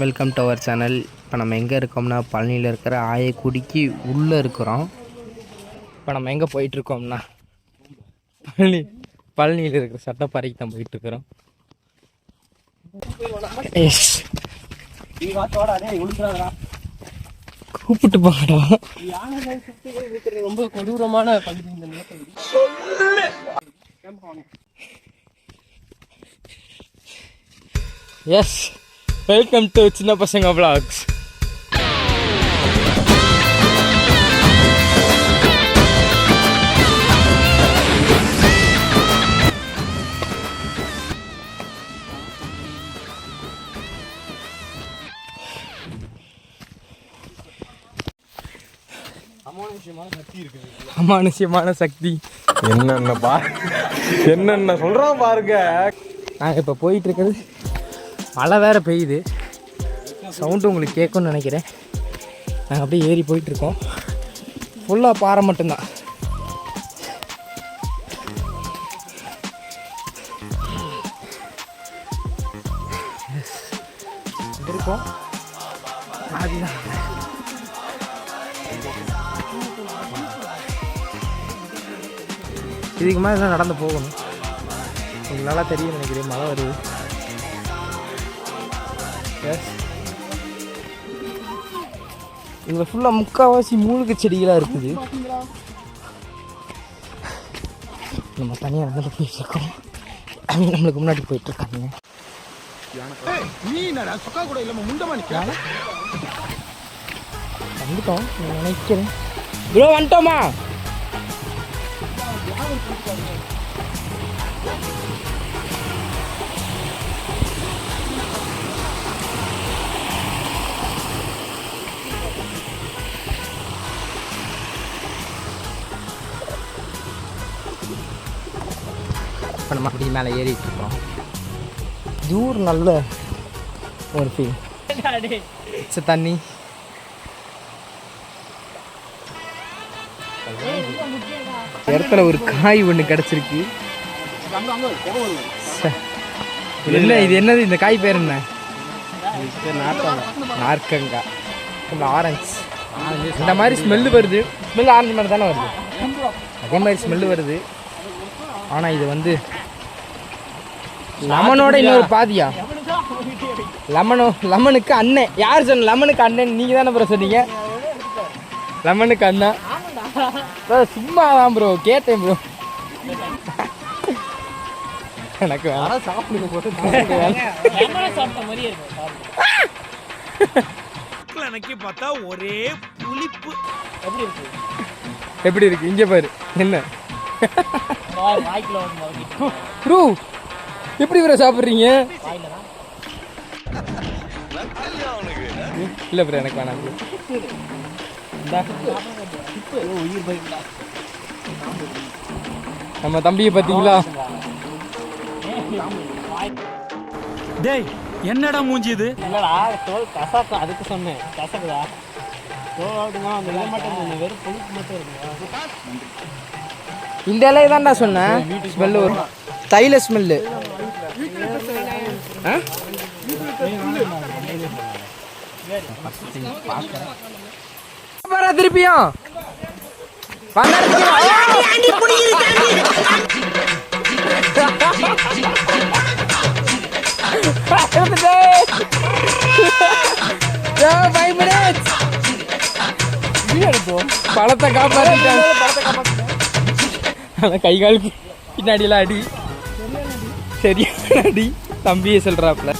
Welcome to our channel இப்போ நம்ம எங்கே இருக்கோம்னா பழனியில் இருக்கிற ஆயக்குடிக்கு உள்ளே இருக்கிறோம். இப்போ நம்ம எங்கே போயிட்டுருக்கோம்னா பழனி பழனியில் இருக்கிற சட்டப்பாறைக்கு தான் போயிட்டுருக்குறோம். எஸ் கூப்பிட்டு போங்கடா. ரொம்ப கொடூரமான பகுதி இந்த நிலப்பகுதி. எஸ் வெல்கம் டு சின்ன பசங்க vlogs. அமானுஷ்யமான சக்தி. என்னென்ன பா என்னென்ன சொல்றான் பாருங்க. நாங்கள் இப்போ போயிட்டு இருக்கிறது மழை வேறு பெய்யுது. சவுண்டு உங்களுக்கு கேட்கும்னு நினைக்கிறேன். நாங்கள் அப்படியே ஏறி போயிட்டுருக்கோம். ஃபுல்லாக பாறை மட்டும்தான். இருக்கோம் அதுதான். இதுக்கு மேலே நடந்து போகணும். உங்களால் நல்லா தெரியும் நினைக்கிறேன். மழை வருது. இதில் ஃபுல்லாக முக்கால்வாசி மூலிகை செடிகளாக இருக்குது. நம்ம தனியாக நடந்து போயிட்டுருக்கோம் அவங்க நம்மளுக்கு முன்னாடி போயிட்டுருக்காங்க வந்துட்டோம் நினைக்கிறேன். ப்ரோ வந்துட்டோமா? இப்போ நம்ம அப்படி மேலே ஏறிட்டு இருக்கோம் தூர் நல்ல ஒரு ஃபீல் சரி தண்ணி. இடத்துல ஒரு காய் ஒன்று கிடச்சிருக்கு. என்ன இது என்னது இந்த காய் பேர் என்ன? நார்க்கங்காய் இந்த ஆரஞ்சு இந்த மாதிரி ஸ்மெல்லு வருது. ஸ்மெல் ஆரஞ்சு மாதிரி தானே வருது. அதே மாதிரி ஸ்மெல்லு வருது. ஆனால் இது வந்து லெமனோட இன்னொரு பாதியா? லெமனோ லெமனுக்கு அண்ணன் யார் சொன்ன லெமனுக்கு அண்ணன் நீங்கள் தானே ப்ரோ சொன்னீங்க? லெமனுக்கு அண்ணன் ப்ரோ சும்மா தான் ப்ரோ கேட்டேன் ப்ரோ எனக்கு வேணாம். சாப்பிடுங்க போட்டு எனக்கு பார்த்தா ஒரே புளிப்பு. எப்படி இருக்கு? எப்படி இருக்கு? இங்கே பாரு. என்ன? ப்ரோ எப்படி ப்ரோ சாப்பிட்றீங்க? இல்லை ப்ரோ எனக்கு வேணாம் நம்ம தம்பியை பார்த்தீங்களா? டேய் என்னடா மூஞ்சி இது? இல்லடா தோல் கசக்கும் அதுக்கு சொன்னேன். கசக்குதா? தோல் ஆகுதுன்னா அந்த இது மட்டும் வெறும் புளிப்பு மட்டும் இருக்குதா இந்த இலையை தான்டா சொன்னேன் ஸ்மெல்லு வரும் தைல ஸ்மெல்லு. திருப்பியும். பழத்தை காப்பாற்றிட்டாங்க ஆனால் கை கால் பின்னாடியெல்லாம் அடி. சரியான அடி. தம்பியே சொல்கிறாப்புல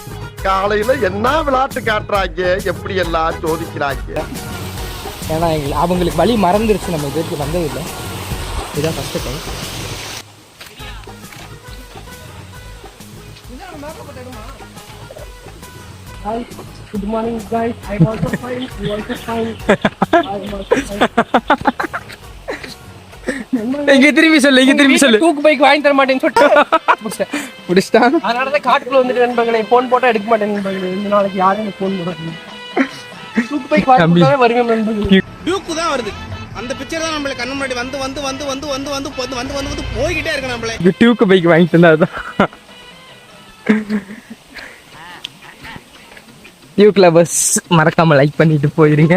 காலையில என்ன விளையாட்டு காட்டுறாங்க? எப்படி எல்லாம் சோதிக்கிறாங்க? ஏன்னா எங்களுக்கு அவங்களுக்கு வழி மறந்துருச்சு. நம்ம இது வரைக்கும் வந்ததில்லை. இதுதான் first time good morning guys. I also fine you also fine I also fine இங்க திரும்பி சொல்லு இங்க திரும்பி சொல்லு. தூக்கு பைக் வாங்கி தர மாட்டேன்னு சொல்லிட்டு முடிச்சிட்டான். அதனால தான் காட்டுக்குள்ள வந்துட்டு நண்பர்களே ஃபோன் போட்டா எடுக்க மாட்டேன் நண்பர்களே. இந்த நாளைக்கு யாரும் எனக்கு ஃபோன் போடாது தூக்கு பைக் வாங்கி வருவேன் நண்பர்களே. டியூக்கு தான் வருது. அந்த பிக்சர் தான் நம்மள கண்ணு முன்னாடி வந்து வந்து வந்து வந்து வந்து வந்து வந்து வந்து வந்து வந்து போய்கிட்டே இருக்கு நம்மள. டியூக்கு பைக் வாங்கிட்டு இருந்தா அதுதான் டியூ கிளபர்ஸ் மறக்காம லைக் பண்ணிட்டு போயிருங்க.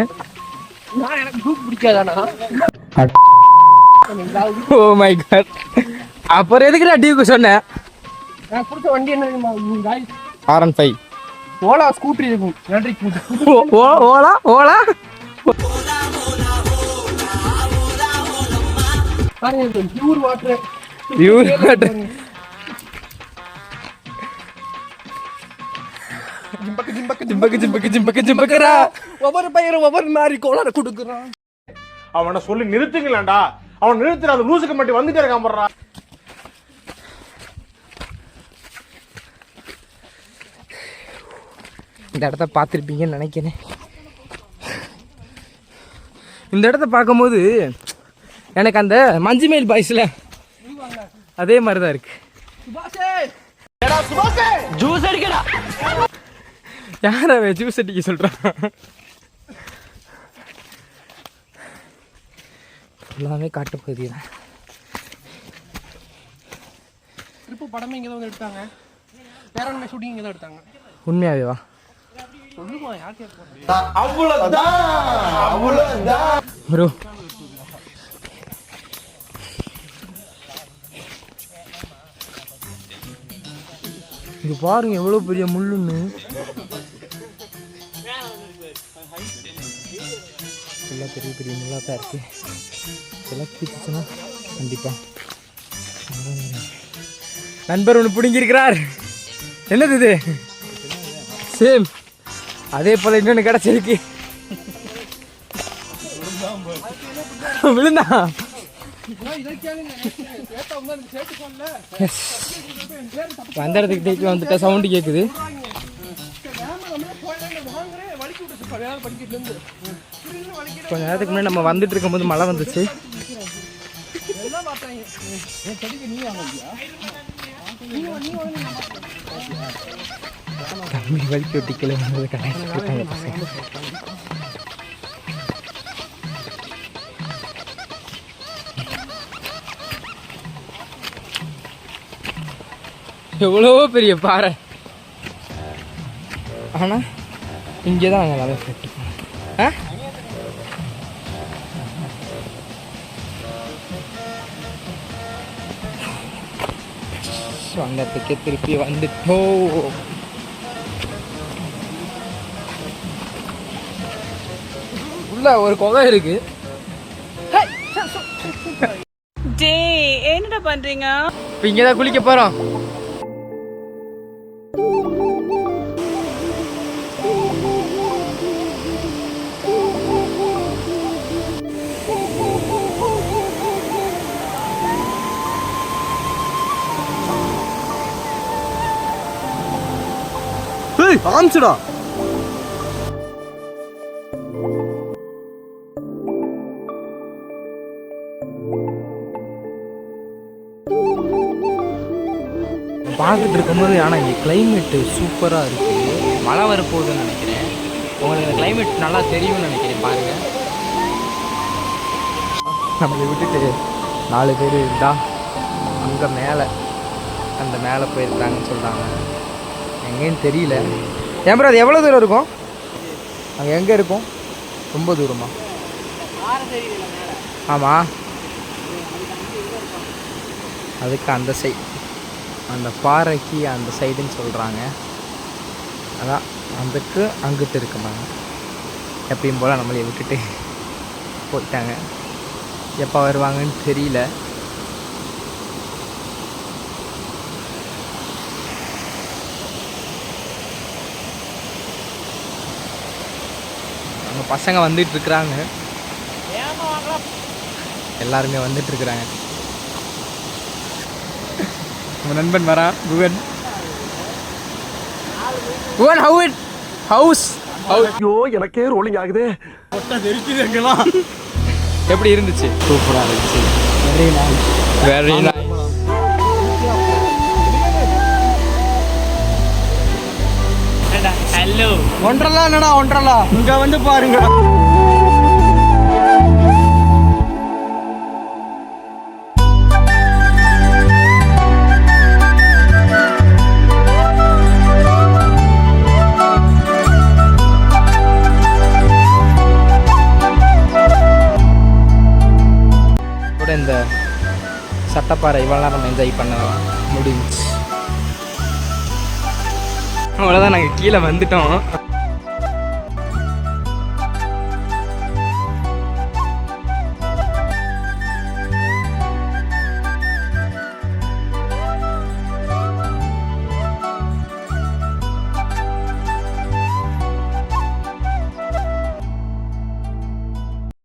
ஓ மை காட் அப்புறம் எதுக்குடா டியூக்கு சொன்னேன் நான் கொடுத்த வண்டி என்ன தெரியுமா? R one five Ola scooter இருக்கும் நன்றி ஓலா ஓலா? பாருங்க பியூர் வாட்டர் வியூ ஜிம்பக்கு ஜிம்பக்கு ஜிம்பக்கு ஜிம்பக்கு ஜிம்பக்கு ஜிம்பக்குரா ஒவ்வொரு பையனும் ஒவ்வொரு மாதிரி கோளாறு கொடுக்குறான். அவனை சொல்லி நிறுத்துங்களேன்டா. அவன் நிறுத்துற அந்த லூசுக்கு மட்டும் வந்துட்டே இருக்கான் போடுறா. இந்த இடத்த பார்த்துருப்பீங்கன்னு நினைக்கிறேன். இந்த இடத்த பார்க்கும்போது எனக்கு அந்த மஞ்சுமேல் பாய்ஸில் அதே மாதிரி தான் இருக்கு ஜூஸ் அடிக்கடா. யார் ஜூஸ் அடிக்க சொல்கிறான் எல்லாமே காட்டு பகுதி தான். ட்ரிப்பு படமே இங்கே தான் வந்து எடுத்தாங்க. பேரண்மை ஷூட்டிங் இங்கே தான் எடுத்தாங்க. உண்மையாவே வா. ப்ரோ. இங்க பாருங்க எவ்வளவு பெரிய முள்ளுன்னு. எல்லாம் பெரிய பெரிய முள்ளா தான் இருக்கு. இதெல்லாம் கீச்சுன்னா கண்டிப்பா. நண்பர் ஒன்று பிடுங்கியிருக்கிறார். என்னது இது? சேம். அதே போல இன்னொன்று கிடச்சிருக்கு. விழுந்தா? Yes. இடத்துக்கு திருப்பி வந்துட்டா சவுண்டு கேட்குது கொஞ்ச நேரத்துக்கு முன்னாடி நம்ம வந்துட்டு இருக்கும்போது மழை வந்துச்சு. தம்பி வலிக்கு விட்டு கீழே வந்தது கலாய்ச்சி போட்டாங்க பசங்க. எவ்வளவோ பெரிய பாறை. ஆனால் இங்கே தான் நாங்கள் வேலை போட்டுருக்கோம் சொந்தத்துக்கு திருப்பி வந்துட்டோம். உள்ள ஒரு குகை இருக்கு. டேய் என்னடா பண்றீங்க? இப்போ இங்கே தான் குளிக்க போகிறோம் ஆம்சுடா பார்த்துட்டு இருக்கும்போது ஆனால் இங்கே கிளைமேட்டு சூப்பராக இருக்குது மழை வரப்போகுதுன்னு நினைக்கிறேன். உங்களுக்கு இந்த கிளைமேட் நல்லா தெரியும்னு நினைக்கிறேன் பாருங்கள் நம்மளை விட்டுட்டு நாலு பேர் இருந்தா அங்கே மேலே அந்த மேலே போயிருக்காங்கன்னு சொல்கிறாங்க எங்கேன்னு தெரியல. ஏன் ப்ரோ அது எவ்வளோ தூரம் இருக்கும்? அங்கே எங்கே இருக்கும்? ரொம்ப தூரமா? ஆமாம் அதுக்கு அந்த சைட் அந்த பாறைக்கு அந்த சைடுன்னு சொல்கிறாங்க அதான். அதுக்கு அங்கிட்டு இருக்குமாங்க எப்பயும் போல் நம்மளே விட்டுட்டு போயிட்டாங்க. எப்போ வருவாங்கன்னு தெரியல. அவங்க பசங்க வந்துட்டு இருக்கிறாங்க எல்லாருமே வந்துட்டு இருக்கிறாங்க உங்க நண்பன் வரா? Guhan Guhan how it house ஐயோ எனக்கே ரோலிங் ஆகுது. எப்படி இருந்துச்சு? சூப்பராக இருந்துச்சு. வெரி நைஸ் வெரி ஒன்றரலா என்னடா ஒன்றரலா இங்க வந்து பாருங்க. இந்த சட்டப்பாறை இவ்வளோ நேரம் என்ஜாய் பண்ண முடிஞ்சு அவ்வளோதான் நாங்கள் கீழே வந்துட்டோம்.